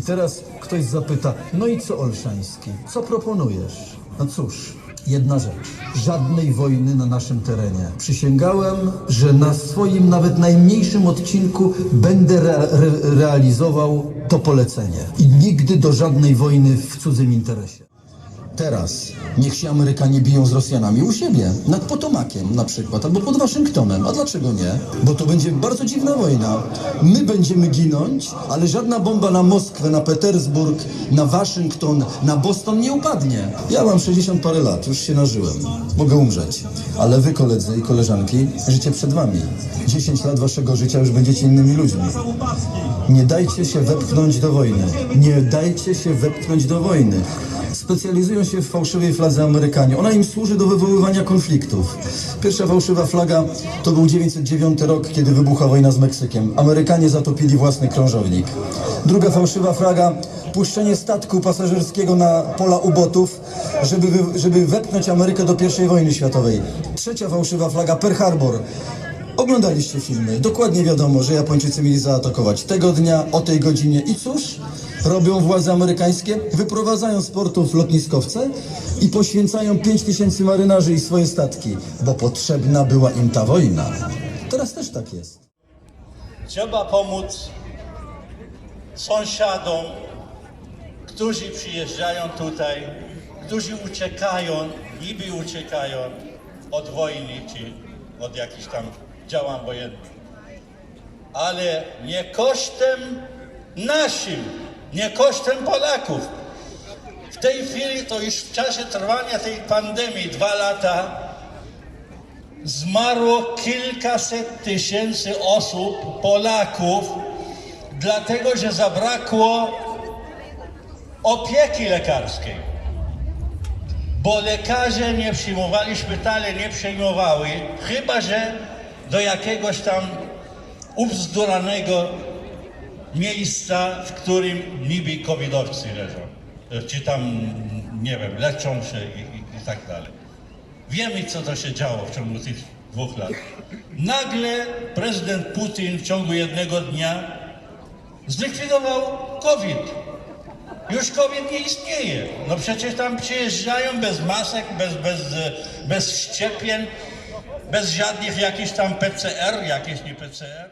teraz ktoś zapyta, no i co Olszański? Co proponujesz? No cóż, jedna rzecz. Żadnej wojny na naszym terenie. Przysięgałem, że na swoim nawet najmniejszym odcinku będę rea- re- realizował to polecenie. I nigdy do żadnej wojny w cudzym interesie. Teraz niech się Amerykanie biją z Rosjanami u siebie, nad Potomakiem na przykład, albo pod Waszyngtonem. A dlaczego nie? Bo to będzie bardzo dziwna wojna. My będziemy ginąć, ale żadna bomba na Moskwę, na Petersburg, na Waszyngton, na Boston nie upadnie. Ja mam 60 parę lat, już się nażyłem. Mogę umrzeć. Ale wy, koledzy i koleżanki, życie przed wami. 10 lat waszego życia już będziecie innymi ludźmi. Nie dajcie się wepchnąć do wojny. Nie dajcie się wepchnąć do wojny. Specjalizują się w fałszywej fladze Amerykanie. Ona im służy do wywoływania konfliktów. Pierwsza fałszywa flaga to był 909 rok, kiedy wybuchła wojna z Meksykiem. Amerykanie zatopili własny krążownik. Druga fałszywa flaga puszczenie statku pasażerskiego na pola ubotów, żeby, żeby wepchnąć Amerykę do I wojny światowej. Trzecia fałszywa flaga Pearl Harbor. Oglądaliście filmy. Dokładnie wiadomo, że Japończycy mieli zaatakować tego dnia, o tej godzinie. I cóż? Robią władze amerykańskie? Wyprowadzają z portów lotniskowce i poświęcają 5 tysięcy marynarzy i swoje statki, bo potrzebna była im ta wojna. Teraz też tak jest. Trzeba pomóc sąsiadom, którzy przyjeżdżają tutaj, którzy uciekają, niby uciekają od wojny czy od jakichś tam działań wojennych. Ale nie kosztem naszym, nie kosztem Polaków. W tej chwili to już w czasie trwania tej pandemii, dwa lata, zmarło kilkaset tysięcy osób, Polaków, dlatego że zabrakło opieki lekarskiej. Bo lekarze nie przyjmowali, szpitale nie przyjmowały, chyba że do jakiegoś tam ubzduranego miejsca, w którym niby covidowcy leżą. Czy tam, nie wiem, leczą się i, i, i tak dalej. Wiemy, co to się działo w ciągu tych dwóch lat. Nagle prezydent Putin w ciągu jednego dnia zlikwidował COVID. Już COVID nie istnieje. No przecież tam przyjeżdżają bez masek, bez, bez, e, bez szczepień, bez żadnych jakichś tam PCR, jakieś nie PCR.